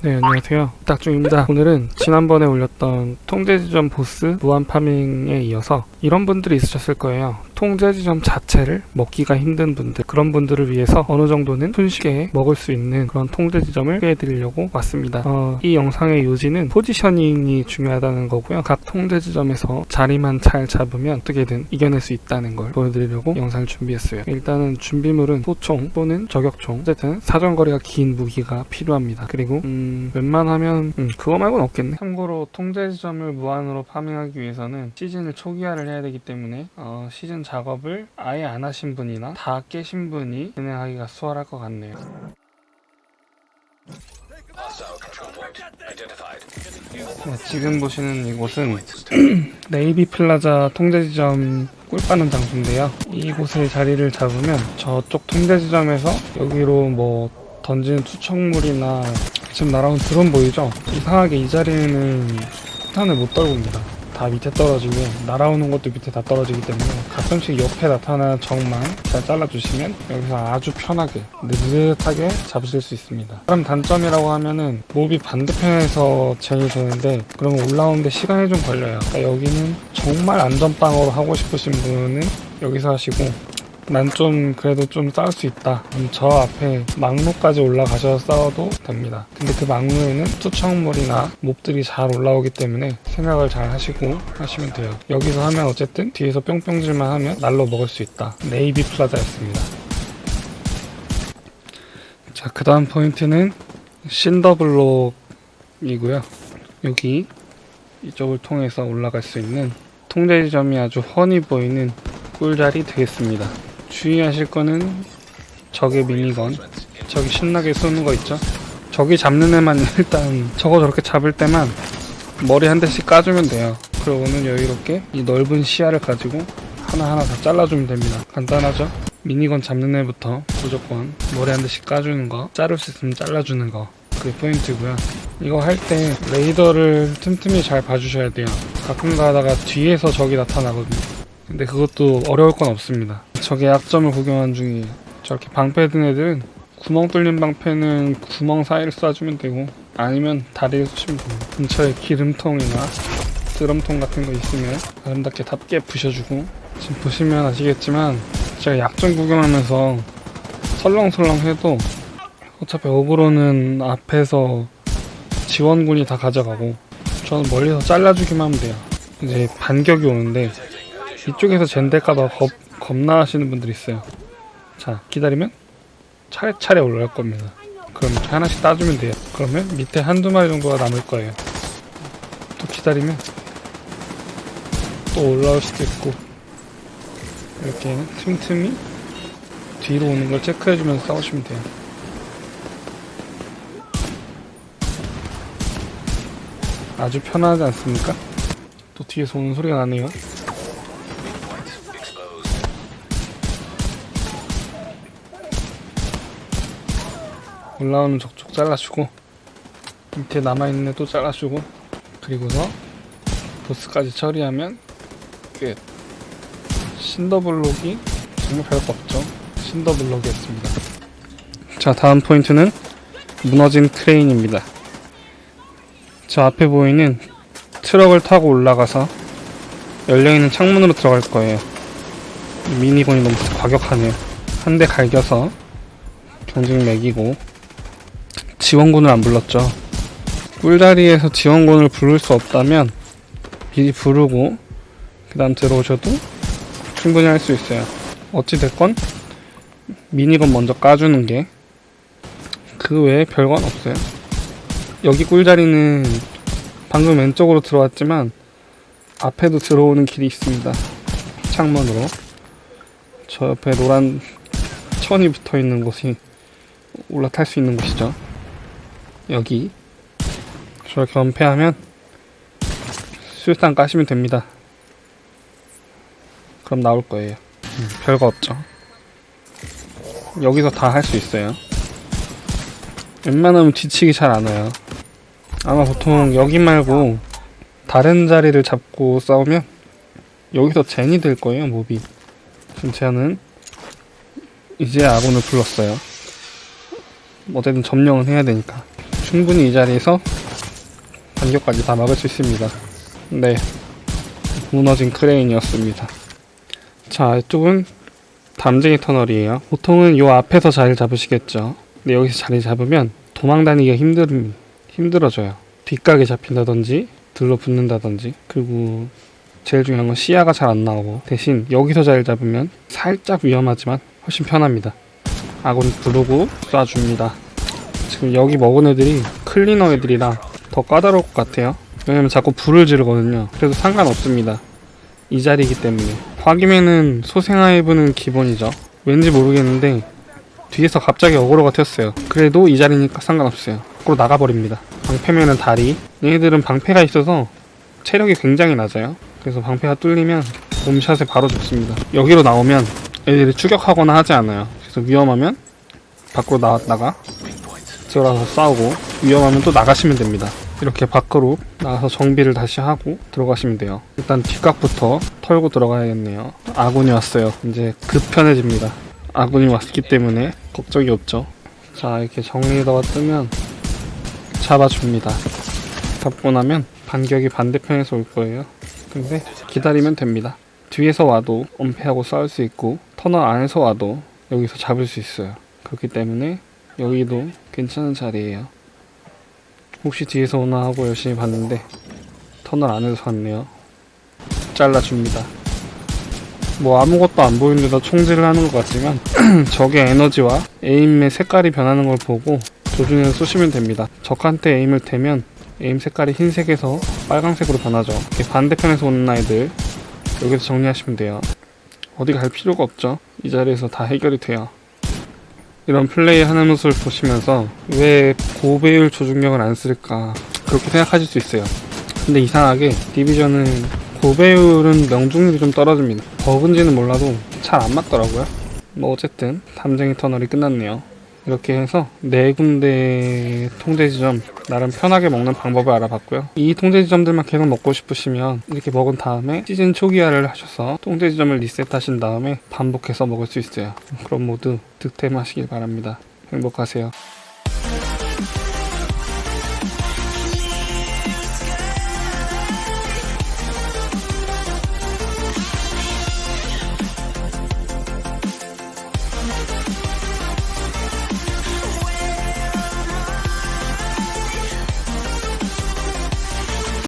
네 안녕하세요. 딱중입니다. 오늘은 지난번에 올렸던 통제지점 보스 무한 파밍에 이어서 이런 분들이 있으셨을 거예요 통제지점 자체를 먹기가 힘든 분들 그런 분들을 위해서 어느 정도는 손쉽게 먹을 수 있는 그런 통제지점을 소개해드리려고 왔습니다. 어, 이 영상의 요지는 포지셔닝이 중요하다는 거고요. 각 통제지점에서 자리만 잘 잡으면 어떻게든 이겨낼 수 있다는 걸 보여드리려고 영상을 준비했어요. 일단은 준비물은 소총 또는 저격총. 어쨌든 사정거리가 긴 무기가 필요합니다. 그리고 음, 웬만하면 음, 그거 말고는 없겠네. 참고로 통제 지점을 무한으로 파밍하기 위해서는 시즌을 초기화를 해야 되기 때문에 어, 시즌 작업을 아예 안 하신 분이나 다 깨신 분이 진행하기가 수월할 것 같네요. 네, 지금 보시는 이곳은 네이비 플라자 통제 지점 꿀 빠는 장소인데요. 이곳에 자리를 잡으면 저쪽 통제 지점에서 여기로 뭐 던지는 투척물이나 지금 날아온 드론 보이죠? 이상하게 이 자리에는 폭탄을 못 떨굽니다. 다 밑에 떨어지고 날아오는 것도 밑에 다 떨어지기 때문에 가끔씩 옆에 나타나는 적만 잘 잘라주시면 여기서 아주 편하게 느긋하게 잡으실 수 있습니다. 다른 단점이라고 하면은 몹이 반대편에서 쟁이 되는데 그러면 올라오는데 시간이 좀 걸려요. 그러니까 여기는 정말 안전빵으로 하고 싶으신 분은 여기서 하시고 난 좀 그래도 좀 싸울 수 있다. 저 앞에 막루까지 올라가셔서 싸워도 됩니다. 근데 그 막루에는 투척물이나 몹들이 잘 올라오기 때문에 생각을 잘 하시고 하시면 돼요. 여기서 하면 어쨌든 뒤에서 뿅뿅질만 하면 날로 먹을 수 있다. 네이비 플라자였습니다. 자, 그 다음 포인트는 신더블록이고요. 여기 이쪽을 통해서 올라갈 수 있는 통제 지점이 아주 훤히 보이는 꿀자리 되겠습니다. 주의하실 거는 적의 미니건 저기 신나게 쏘는 거 있죠? 저기 잡는 애만 일단 저거 저렇게 잡을 때만 머리 한 대씩 까주면 돼요. 그러고는 여유롭게 이 넓은 시야를 가지고 하나하나 다 잘라주면 됩니다. 간단하죠? 미니건 잡는 애부터 무조건 머리 한 대씩 까주는 거 자를 수 있으면 잘라주는 거. 그게 포인트고요. 이거 할 때 레이더를 틈틈이 잘 봐주셔야 돼요. 가끔 가다가 뒤에서 적이 나타나거든요. 근데 그것도 어려울 건 없습니다. 적의 약점을 구경한 중이에요. 저렇게 방패 든 애들은 구멍 뚫린 방패는 구멍 사이를 쏴주면 되고 아니면 다리에 쏘시면 됩니다. 근처에 기름통이나 드럼통 같은 거 있으면 아름답게 답게 부셔주고 지금 보시면 아시겠지만 제가 약점 구경하면서 설렁설렁 해도 어차피 어그로는 앞에서 지원군이 다 가져가고 저는 멀리서 잘라주기만 하면 돼요. 이제 반격이 오는데 이쪽에서 젠데까봐 겁, 겁나 하시는 분들이 있어요. 자, 기다리면 차례차례 올라갈 겁니다. 그럼 이렇게 하나씩 따주면 돼요. 그러면 밑에 한두 마리 정도가 남을 거예요. 또 기다리면 또 올라올 수도 있고 이렇게 틈틈이 뒤로 오는 걸 체크해주면서 싸우시면 돼요. 아주 편하지 않습니까? 또 뒤에서 오는 소리가 나네요. 올라오는 적쪽 잘라주고 밑에 남아있는 애또 잘라주고 그리고서 보스까지 처리하면 끝 신더블록이 정말 별거 없죠. 신더블록이었습니다. 자 다음 포인트는 무너진 크레인입니다. 저 앞에 보이는 트럭을 타고 올라가서 열려있는 창문으로 들어갈 거예요. 미니건이 너무 과격하네요. 한 대 갈겨서 경직 매기고 지원군을 안 불렀죠. 꿀다리에서 지원군을 부를 수 없다면 미리 부르고 그 다음 들어오셔도 충분히 할 수 있어요. 어찌됐건 미니건 먼저 까주는 게 그 외에 별건 없어요. 여기 꿀자리는 방금 왼쪽으로 들어왔지만 앞에도 들어오는 길이 있습니다. 창문으로 저 옆에 노란 천이 붙어 있는 곳이 올라탈 수 있는 곳이죠. 여기 저렇게 은폐하면 수류탄 까시면 됩니다. 그럼 나올 거예요. 음, 별거 없죠. 여기서 다 할 수 있어요. 웬만하면 뒤치기 잘 안 와요. 아마 보통 여기 말고 다른 자리를 잡고 싸우면 여기서 젠이 될 거예요, 몹이. 지금 저는 이제 아군을 불렀어요. 어쨌든 점령은 해야 되니까. 충분히 이 자리에서 반격까지 다 막을 수 있습니다. 네. 무너진 크레인이었습니다. 자, 이쪽은 담쟁이 터널이에요. 보통은 요 앞에서 자리를 잡으시겠죠. 근데 여기서 자리 잡으면 도망 다니기가 힘들, 힘들어져요. 뒷각에 잡힌다든지, 들러 붙는다든지, 그리고 제일 중요한 건 시야가 잘 안 나오고, 대신 여기서 자리를 잡으면 살짝 위험하지만 훨씬 편합니다. 아군 부르고 쏴줍니다. 지금 여기 먹은 애들이 클리너 애들이라 더 까다로울 것 같아요. 왜냐면 자꾸 불을 지르거든요. 그래도 상관없습니다. 이 자리이기 때문에. 화기면은 소생하이브는 기본이죠. 왠지 모르겠는데 뒤에서 갑자기 어그로가 튀었어요. 그래도 이 자리니까 상관없어요. 밖으로 나가버립니다. 방패면은 다리. 얘네들은 방패가 있어서 체력이 굉장히 낮아요. 그래서 방패가 뚫리면 몸샷에 바로 죽습니다. 여기로 나오면 애들이 추격하거나 하지 않아요. 그래서 위험하면 밖으로 나왔다가 들어가서 싸우고 위험하면 또 나가시면 됩니다. 이렇게 밖으로 나가서 정비를 다시 하고 들어가시면 돼요. 일단 뒷각부터 털고 들어가야겠네요. 아군이 왔어요. 이제 급편해집니다. 아군이 왔기 때문에 걱정이 없죠. 자 이렇게 정리더가 뜨면 잡아줍니다. 잡고 나면 반격이 반대편에서 올 거예요. 근데 기다리면 됩니다. 뒤에서 와도 엄폐하고 싸울 수 있고 터널 안에서 와도 여기서 잡을 수 있어요. 그렇기 때문에 여기도 괜찮은 자리예요. 혹시 뒤에서 오나 하고 열심히 봤는데 터널 안에서 왔네요. 잘라줍니다. 뭐 아무것도 안 보이는데도 총질을 하는 것 같지만 적의 에너지와 에임의 색깔이 변하는 걸 보고 조준해서 쏘시면 됩니다. 적한테 에임을 대면 에임 색깔이 흰색에서 빨강색으로 변하죠. 반대편에서 오는 아이들 여기서 정리하시면 돼요. 어디 갈 필요가 없죠. 이 자리에서 다 해결이 돼요. 이런 플레이 하는 모습을 보시면서 왜 고배율 조준력을 안 쓸까 그렇게 생각하실 수 있어요. 근데 이상하게 디비전은 고배율은 명중률이 좀 떨어집니다. 버그인지는 몰라도 잘 안 맞더라고요. 뭐 어쨌든 담쟁이 터널이 끝났네요. 이렇게 해서 네 군데 통제 지점 나름 편하게 먹는 방법을 알아봤고요. 이 통제 지점들만 계속 먹고 싶으시면 이렇게 먹은 다음에 시즌 초기화를 하셔서 통제 지점을 리셋하신 다음에 반복해서 먹을 수 있어요. 그럼 모두 득템하시길 바랍니다. 행복하세요.